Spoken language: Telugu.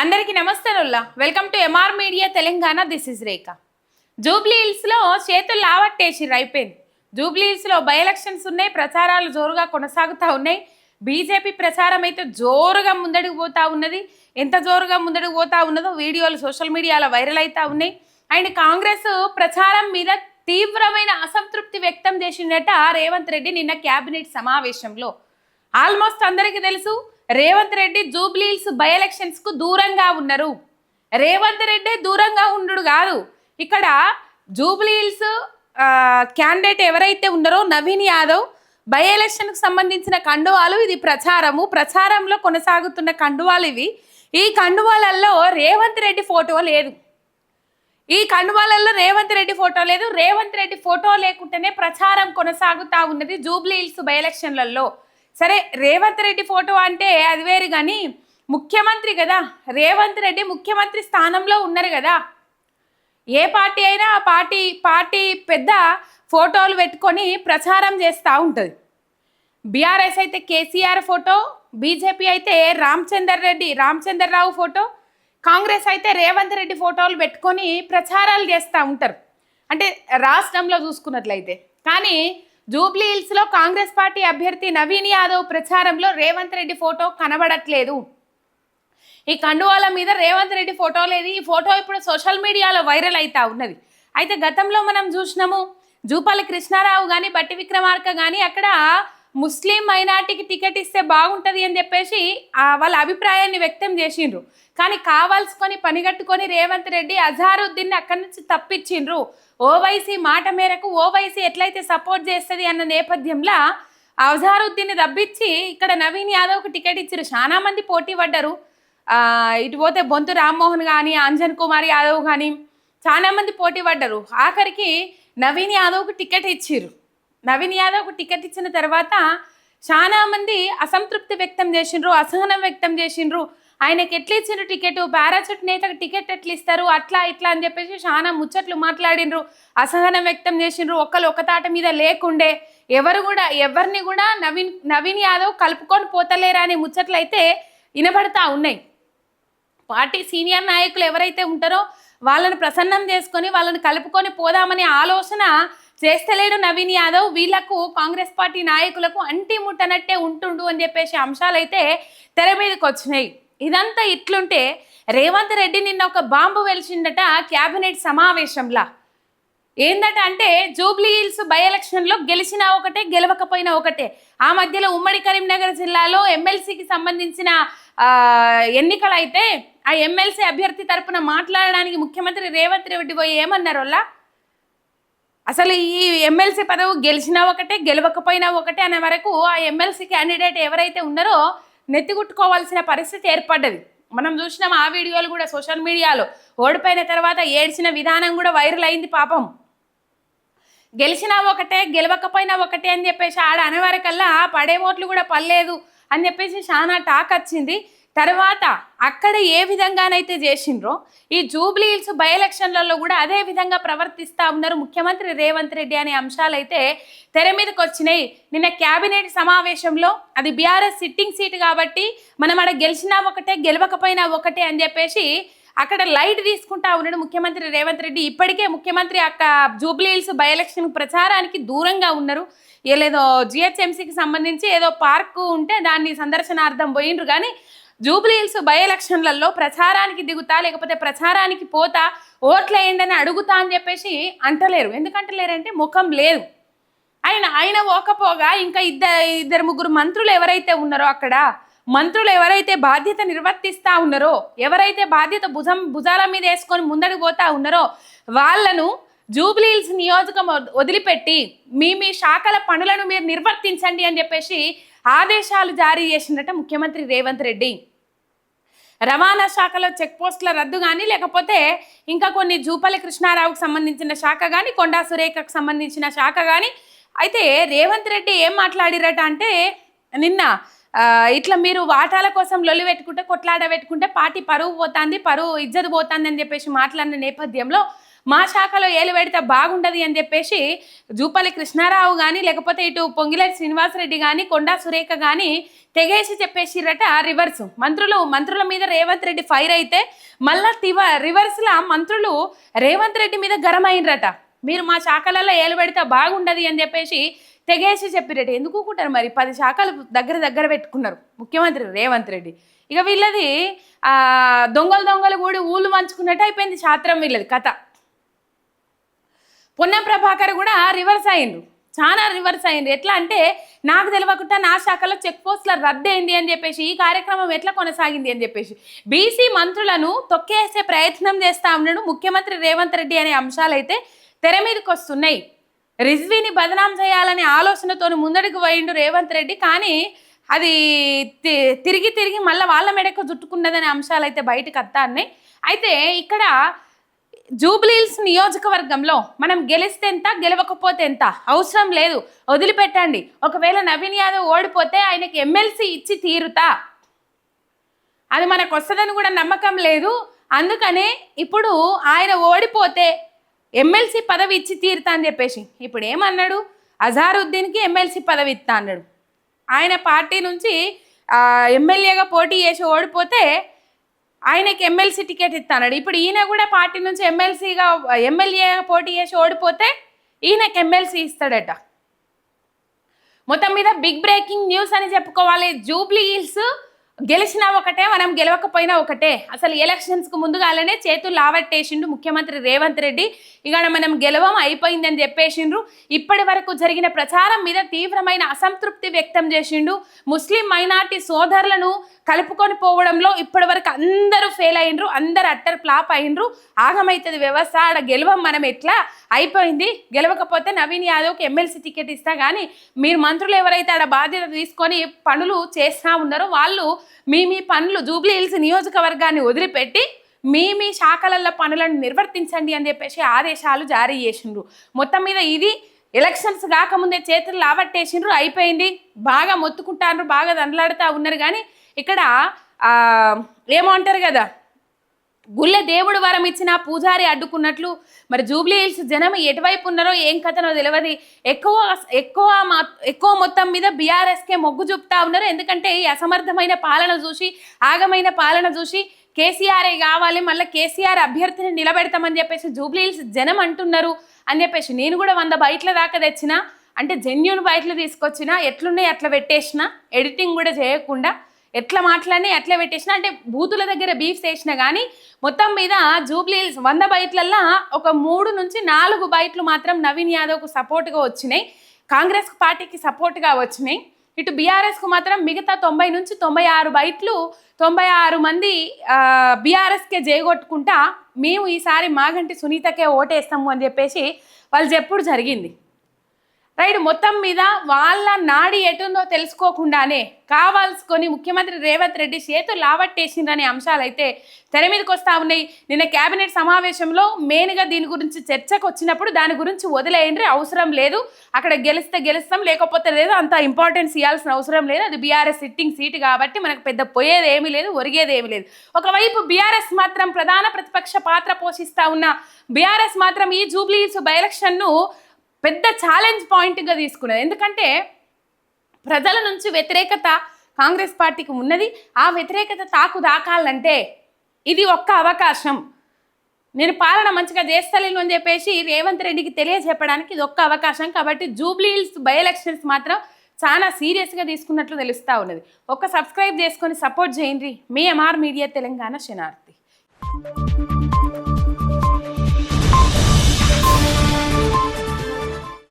అందరికీ నమస్తేనుల్లా welcome to MR media Telangana this is Rekha Jubilee హిల్స్లో చేతులు లావట్టేసిర్రు అయిపోయింది. జూబ్లీ హిల్స్లో బై ఎలక్షన్స్ ఉన్నాయి ప్రచారాలు జోరుగా కొనసాగుతూ ఉన్నాయి. బీజేపీ ప్రచారం అయితే జోరుగా ముందడుగు పోతూ ఉన్నది. ఎంత జోరుగా ముందడుగు పోతూ ఉన్నదో వీడియోలు సోషల్ మీడియాలో వైరల్ అవుతూ ఉన్నాయి. అండ్ కాంగ్రెస్ ప్రచారం మీద తీవ్రమైన అసంతృప్తి వ్యక్తం చేసిందట రేవంత్ రెడ్డి నిన్న క్యాబినెట్ సమావేశంలో. ఆల్మోస్ట్ అందరికీ తెలుసు రేవంత్ రెడ్డి జూబ్లీల్స్ బై ఎలక్షన్స్కు దూరంగా ఉన్నారు. రేవంత్ రెడ్డి దూరంగా ఉండు కాదు. ఇక్కడ జూబ్లీల్స్ క్యాండిడేట్ ఎవరైతే ఉన్నారో నవీన్ యాదవ్ బై ఎలక్షన్కు సంబంధించిన కండువాలు ఇది ప్రచారము. ప్రచారంలో కొనసాగుతున్న కండువాలు ఇవి. ఈ కండువాలల్లో రేవంత్ రెడ్డి ఫోటో లేదు. ఈ కండువాలల్లో రేవంత్ రెడ్డి ఫోటో లేదు. రేవంత్ రెడ్డి ఫోటో లేకుంటేనే ప్రచారం కొనసాగుతా ఉన్నది జూబ్లీ హిల్స్ బై ఎలక్షన్లలో. సరే రేవంత్ రెడ్డి ఫోటో అంటే అది వేరు కానీ ముఖ్యమంత్రి కదా రేవంత్ రెడ్డి ముఖ్యమంత్రి స్థానంలో ఉన్నారు కదా. ఏ పార్టీ అయినా ఆ పార్టీ పార్టీ పెద్ద ఫోటోలు పెట్టుకొని ప్రచారం చేస్తూ ఉంటుంది. బీఆర్ఎస్ అయితే కేసీఆర్ ఫోటో బీజేపీ అయితే రామచందర్ రెడ్డి రామచందర్ రావు ఫోటో కాంగ్రెస్ అయితే రేవంత్ రెడ్డి ఫోటోలు పెట్టుకొని ప్రచారాలు చేస్తూ ఉంటారు. అంటే రాష్ట్రంలో చూసుకున్నట్లయితే. కానీ జూబ్లీ హిల్స్లో కాంగ్రెస్ పార్టీ అభ్యర్థి నవీన్ యాదవ్ ప్రచారంలో రేవంత్ రెడ్డి ఫోటో కనబడట్లేదు. ఈ కండువాల మీద రేవంత్ రెడ్డి ఫోటో లేదు. ఈ ఫోటో ఇప్పుడు సోషల్ మీడియాలో వైరల్ అవుతా ఉన్నది. అయితే గతంలో మనం చూసినాము జూపాలి కృష్ణారావు కానీ బట్టి విక్రమార్క కానీ అక్కడ ముస్లిం మైనార్టీకి టికెట్ ఇస్తే బాగుంటుంది అని చెప్పేసి వాళ్ళ అభిప్రాయాన్ని వ్యక్తం చేసిండ్రు. కానీ కావాల్సుకొని పనిగట్టుకొని రేవంత్ రెడ్డి అజారుద్దీన్ అక్కడి నుంచి తప్పించిండ్రు. ఓవైసీ మాట మేరకు ఓవైసీ ఎట్లయితే సపోర్ట్ చేస్తుంది అన్న నేపథ్యంలో అజారుద్దీన్ దబ్బిచ్చి ఇక్కడ నవీన్ యాదవ్కి టికెట్ ఇచ్చారు చాలా మంది పోటీ పడ్డారు. ఇటు పోతే బొంతు రామ్మోహన్ కానీ అంజన్ కుమార్ యాదవ్ కానీ చాలా మంది పోటీ పడ్డారు. ఆఖరికి నవీన్ యాదవ్కు టికెట్ ఇచ్చిర్రు. నవీన్ యాదవ్కు టికెట్ ఇచ్చిన తర్వాత చాలా మంది అసంతృప్తి వ్యక్తం చేసిండ్రు అసహనం వ్యక్తం చేసిండ్రు. ఆయనకి ఎట్లా ఇచ్చిండ్రు టికెట్? పారాచూట్ నేతకు టికెట్ ఎట్లా ఇస్తారు? అట్లా ఇట్లా అని చెప్పేసి చాలా ముచ్చట్లు మాట్లాడిండ్రు అసహనం వ్యక్తం చేసిండ్రు. ఒక్కరు ఒక తాట మీద లేకుండే ఎవరు కూడా ఎవరిని కూడా నవీన్ నవీన్ యాదవ్ కలుపుకొని పోతలేరా అనే ముచ్చట్లు అయితే వినబడతా ఉన్నాయి. పార్టీ సీనియర్ నాయకులు ఎవరైతే ఉంటారో వాళ్ళని ప్రసన్నం చేసుకొని వాళ్ళని కలుపుకొని పోదామనే ఆలోచన చేస్తలేడు నవీన్ యాదవ్ వీళ్ళకు కాంగ్రెస్ పార్టీ నాయకులకు అంటి ముట్టనట్టే ఉంటుండు అని చెప్పేసి అంశాలైతే తెర మీదకి వచ్చినాయి. ఇదంతా ఇట్లుంటే రేవంత్ రెడ్డి నిన్న ఒక బాంబు వెలిచిండట క్యాబినెట్ సమావేశంలా. ఏందట అంటే జూబ్లీ హిల్స్ బై ఎలక్షన్లో గెలిచినా ఒకటే గెలవకపోయినా ఒకటే. ఆ మధ్యలో ఉమ్మడి కరీంనగర్ జిల్లాలో ఎమ్మెల్సీకి సంబంధించిన ఎన్నికలైతే ఆ ఎమ్మెల్సీ అభ్యర్థి తరపున మాట్లాడడానికి ముఖ్యమంత్రి రేవంత్ రెడ్డి పోయి ఏమన్నారు వాళ్ళ అసలు ఈ ఎమ్మెల్సీ పదవి గెలిచినా ఒకటే గెలవకపోయినా ఒకటే అనే వరకు ఆ ఎమ్మెల్సీ క్యాండిడేట్ ఎవరైతే ఉన్నారో నెత్తిగుట్టుకోవాల్సిన పరిస్థితి ఏర్పడ్డది. మనం చూసినాం ఆ వీడియోలు కూడా సోషల్ మీడియాలో. ఓడిపోయిన తర్వాత ఏడ్చిన విధానం కూడా వైరల్ అయింది పాపం. గెలిచినా ఒకటే గెలవకపోయినా ఒకటే అని చెప్పేసి ఆడ అనేవరకల్లా పడే ఓట్లు కూడా పర్లేదు అని చెప్పేసి చాలా టాక్ వచ్చింది. తర్వాత అక్కడ ఏ విధంగానైతే చేసిండ్రో ఈ జూబ్లీ హిల్స్ బై ఎలక్షన్లలో కూడా అదే విధంగా ప్రవర్తిస్తూ ఉన్నారు ముఖ్యమంత్రి రేవంత్ రెడ్డి అనే అంశాలైతే తెర మీదకి వచ్చినాయి. నిన్న క్యాబినెట్ సమావేశంలో అది బీఆర్ఎస్ సిట్టింగ్ సీట్ కాబట్టి మనం ఆడ గెలిచినా ఒకటే గెలవకపోయినా ఒకటే అని చెప్పేసి అక్కడ లైట్ తీసుకుంటా ఉన్నాడు ముఖ్యమంత్రి రేవంత్ రెడ్డి. ఇప్పటికే ముఖ్యమంత్రి అక్క జూబ్లీ హిల్స్ బై ఎలక్షన్ ప్రచారానికి దూరంగా ఉన్నారు. ఏలేదో జిహెచ్ఎంసీకి సంబంధించి ఏదో పార్కు ఉంటే దాన్ని సందర్శనార్థం పోయిండ్రు. కానీ జూబ్లీ హిల్స్ బై ఎలక్షన్లలో ప్రచారానికి దిగుతా లేకపోతే ప్రచారానికి పోతా ఓట్లయ్యిందని అడుగుతా అని చెప్పేసి అంటలేరు. ఎందుకంటలేరంటే ముఖం లేదు. ఆయన ఆయన ఓకపోగా ఇంకా ఇద్దరు ఇద్దరు ముగ్గురు మంత్రులు ఎవరైతే ఉన్నారో అక్కడ మంత్రులు ఎవరైతే బాధ్యత నిర్వర్తిస్తా ఉన్నారో ఎవరైతే బాధ్యత భుజం భుజాల మీద వేసుకొని ముందడికి పోతా ఉన్నారో వాళ్ళను జూబ్లీహిల్స్ నియోజకం వదిలిపెట్టి మీ మీ శాఖల పనులను మీరు నిర్వర్తించండి అని చెప్పేసి ఆదేశాలు జారీ చేసిందట ముఖ్యమంత్రి రేవంత్ రెడ్డి. రవాణా శాఖలో చెక్ పోస్టుల రద్దు కానీ లేకపోతే ఇంకా కొన్ని జూపల్లి కృష్ణారావుకు సంబంధించిన శాఖ కానీ కొండా సురేఖకు సంబంధించిన శాఖ కానీ అయితే రేవంత్ రెడ్డి ఏం మాట్లాడిరట అంటే నిన్న ఇట్లా మీరు వాటాల కోసం లొలి పెట్టుకుంటే కొట్లాట పెట్టుకుంటే పార్టీ పరువు పోతుంది పరువు ఇజ్జత్ పోతుంది అని చెప్పేసి మాట్లాడిన నేపథ్యంలో మా శాఖలో ఏలు పెడితే బాగుండదు అని చెప్పేసి జూపల్లి కృష్ణారావు కానీ లేకపోతే ఇటు పొంగిలేటి శ్రీనివాసరెడ్డి కానీ కొండా సురేఖ కానీ తెగేసి చెప్పేసిరట రివర్స్. మంత్రులు మంత్రుల మీద రేవంత్ రెడ్డి ఫైర్ అయితే మళ్ళా తివ రివర్స్లా మంత్రులు రేవంత్ రెడ్డి మీద గరం అయినరట మీరు మా శాఖలలో ఏలు పెడితే బాగుండదు అని చెప్పేసి తెగేసి చెప్పిరట. ఎందుకు ఊకుంటారు మరి? పది శాఖలు దగ్గర దగ్గర పెట్టుకున్నారు ముఖ్యమంత్రి రేవంత్ రెడ్డి. ఇక వీళ్ళది ఆ, దొంగలు దొంగలు కూడా ఊళ్ళు మంచుకున్నట్టు అయిపోయింది శాస్త్రం వీళ్ళది కథ. పొన్నం ప్రభాకర్ కూడా రివర్స్ అయిండ్రు చాలా రివర్స్ అయింది ఎట్లా అంటే నాకు తెలియకుండా నా శాఖలో చెక్ పోస్టుల రద్దు అయింది అని చెప్పేసి ఈ కార్యక్రమం ఎట్లా కొనసాగింది అని చెప్పేసి బీసీ మంత్రులను తొక్కేసే ప్రయత్నం చేస్తా ఉన్నాడు ముఖ్యమంత్రి రేవంత్ రెడ్డి అనే అంశాలైతే తెర మీదకి వస్తున్నాయి. రిజ్వీని బదనాం చేయాలనే ఆలోచనతో ముందడుగు పోయిండు రేవంత్ రెడ్డి. కానీ అది తి- తిరిగి తిరిగి మళ్ళీ వాళ్ళ మెడకు జుట్టుకున్నదనే అంశాలు అయితే బయటకు వస్తా ఉన్నాయి. అయితే ఇక్కడ జూబ్లీహిల్స్ నియోజకవర్గంలో మనం గెలిస్తే ఎంత గెలవకపోతే ఎంత? అవసరం లేదు. వదిలిపెట్టండి. ఒకవేళ నవీన్ యాదవ్ ఓడిపోతే ఆయనకి ఎమ్మెల్సీ ఇచ్చి తీరుతా. అది మనకు వస్తుందని కూడా నమ్మకం లేదు. అందుకనే ఇప్పుడు ఆయన ఓడిపోతే ఎమ్మెల్సీ పదవి ఇచ్చి తీరుతా అని చెప్పేసి. ఇప్పుడు ఏమన్నాడు? అజారుద్దీన్కి ఎమ్మెల్సీ పదవి ఇస్తా అన్నాడు. ఆయన పార్టీ నుంచి ఎమ్మెల్యేగా పోటీ చేసి ఓడిపోతే ఆయనకి ఎమ్మెల్సీ టికెట్ ఇస్తాడు ఇప్పుడు ఈయన కూడా పార్టీ నుంచి ఎమ్మెల్సీగా ఎమ్మెల్యేగా పోటీ చేసి ఓడిపోతే ఈయనకి ఎమ్మెల్సీ ఇస్తాడట. మొత్తం మీద బిగ్ బ్రేకింగ్ న్యూస్ అని చెప్పుకోవాలి. జూబ్లీ హిల్స్ గెలిచినా ఒకటే మనం గెలవకపోయినా ఒకటే. అసలు ఎలక్షన్స్కు ముందుగానే చేతులు లావట్టేసిండు ముఖ్యమంత్రి రేవంత్ రెడ్డి. ఇక మనం గెలవం అయిపోయిందని చెప్పేసిండ్రు. ఇప్పటి వరకు జరిగిన ప్రచారం మీద తీవ్రమైన అసంతృప్తి వ్యక్తం చేసిండు. ముస్లిం మైనార్టీ సోదరులను కలుపుకొని పోవడంలో ఇప్పటి వరకు అందరూ ఫెయిల్ అయిండ్రు అందరు అట్టర్ ఫ్లాప్ అయిండ్రు ఆగమైతుంది వ్యవస్థ ఆడ గెలవం మనం ఎట్లా? అయిపోయింది. గెలవకపోతే నవీన్ యాదవ్కి ఎమ్మెల్సీ టికెట్ ఇస్తా కానీ మీరు మంత్రులు ఎవరైతే ఆడ బాధ్యత తీసుకొని పనులు చేస్తా ఉన్నారో వాళ్ళు మీ మీ పనులు జూబ్లీ హిల్స్ నియోజకవర్గాన్ని వదిలిపెట్టి మీ మీ శాఖలలో పనులను నిర్వర్తించండి అని చెప్పేసి ఆదేశాలు జారీ చేసిండ్రు. మొత్తం మీద ఇది ఎలక్షన్స్ కాకముందే చేతులు లావట్టేసిండ్రు అయిపోయింది. బాగా మొత్తుకుంటారు బాగా దండలాడుతూ ఉన్నారు. కానీ ఇక్కడ ఏమో అంటారు కదా? గుళ్ళె దేవుడు వరం ఇచ్చిన పూజారి అడ్డుకున్నట్లు మరి జూబ్లీ హిల్స్ జనం ఎటువైపు ఉన్నారో ఏం కథనో తెలియదు ఎక్కువ ఎక్కువ మా- ఎక్కువ మొత్తం మీద బీఆర్ఎస్కే మొగ్గు చూపుతా ఉన్నారు. ఎందుకంటే ఈ అసమర్థమైన పాలన చూసి ఆగమైన పాలన చూసి కేసీఆర్ఏ కావాలి మళ్ళీ కేసీఆర్ అభ్యర్థిని నిలబెడతామని చెప్పేసి జూబ్లీ హిల్స్ జనం అంటున్నారు అని చెప్పేసి నేను కూడా వంద బయట్ల దాకా తెచ్చిన అంటే జెన్యున్ బయట్లు తీసుకొచ్చిన ఎట్లున్నాయి అట్లా పెట్టేసిన ఎడిటింగ్ కూడా చేయకుండా ఎట్లా మాట్లాడినా ఎట్లా పెట్టేసిన అంటే బూతుల దగ్గర బీఫ్స్ వేసినా కానీ మొత్తం మీద జూబ్లీ హిల్స్ వంద బైట్లల్లో ఒక మూడు నుంచి నాలుగు బైట్లు మాత్రం నవీన్ యాదవ్కు సపోర్ట్గా వచ్చినాయి. కాంగ్రెస్ పార్టీకి సపోర్ట్గా వచ్చినాయి. ఇటు బీఆర్ఎస్కు మాత్రం మిగతా తొంభై నుంచి తొంభై ఆరు బైట్లు తొంభై ఆరు మంది బీఆర్ఎస్కే జయగొట్టుకుంటా మేము ఈసారి మాగంటి సునీతకే ఓటేస్తాము అని చెప్పేసి వాళ్ళు చెప్పుడు జరిగింది. రైట్ మొత్తం మీద వాళ్ళ నాడి ఎటుందో తెలుసుకోకుండానే కావాల్సుకొని ముఖ్యమంత్రి రేవంత్ రెడ్డి చేతులు లావట్టేసిందనే అంశాలైతే తెర మీదకి వస్తూ ఉన్నాయి. నిన్న కేబినెట్ సమావేశంలో మెయిన్గా దీని గురించి చర్చకు వచ్చినప్పుడు దాని గురించి వదిలేయండి అవసరం లేదు. అక్కడ గెలిస్తే గెలుస్తాం లేకపోతే లేదు అంత ఇంపార్టెన్స్ ఇవ్వాల్సిన అవసరం లేదు. అది బీఆర్ఎస్ సిట్టింగ్ సీట్ కాబట్టి మనకు పెద్ద పోయేది ఏమీ లేదు ఒరిగేది ఏమీ లేదు. ఒకవైపు బీఆర్ఎస్ మాత్రం ప్రధాన ప్రతిపక్ష పాత్ర పోషిస్తా ఉన్న బీఆర్ఎస్ మాత్రం ఈ జూబ్లీ బై ఎలక్షన్ను పెద్ద ఛాలెంజ్ పాయింట్గా తీసుకున్నది. ఎందుకంటే ప్రజల నుంచి వ్యతిరేకత కాంగ్రెస్ పార్టీకి ఉన్నది. ఆ వ్యతిరేకత తాకు దాకాలంటే ఇది ఒక్క అవకాశం. నేను పాలన మంచిగా చేస్తలేను అని చెప్పేసి రేవంత్ రెడ్డికి తెలియజెప్పడానికి ఇది ఒక్క అవకాశం. కాబట్టి జూబ్లీ హిల్స్ బై ఎలక్షన్స్ మాత్రం చాలా సీరియస్గా తీసుకున్నట్లు తెలుస్తూ ఉన్నది. ఒక్క సబ్స్క్రైబ్ చేసుకొని సపోర్ట్ చేయండి. మీ ఎంఆర్ మీడియా తెలంగాణ శనార్థి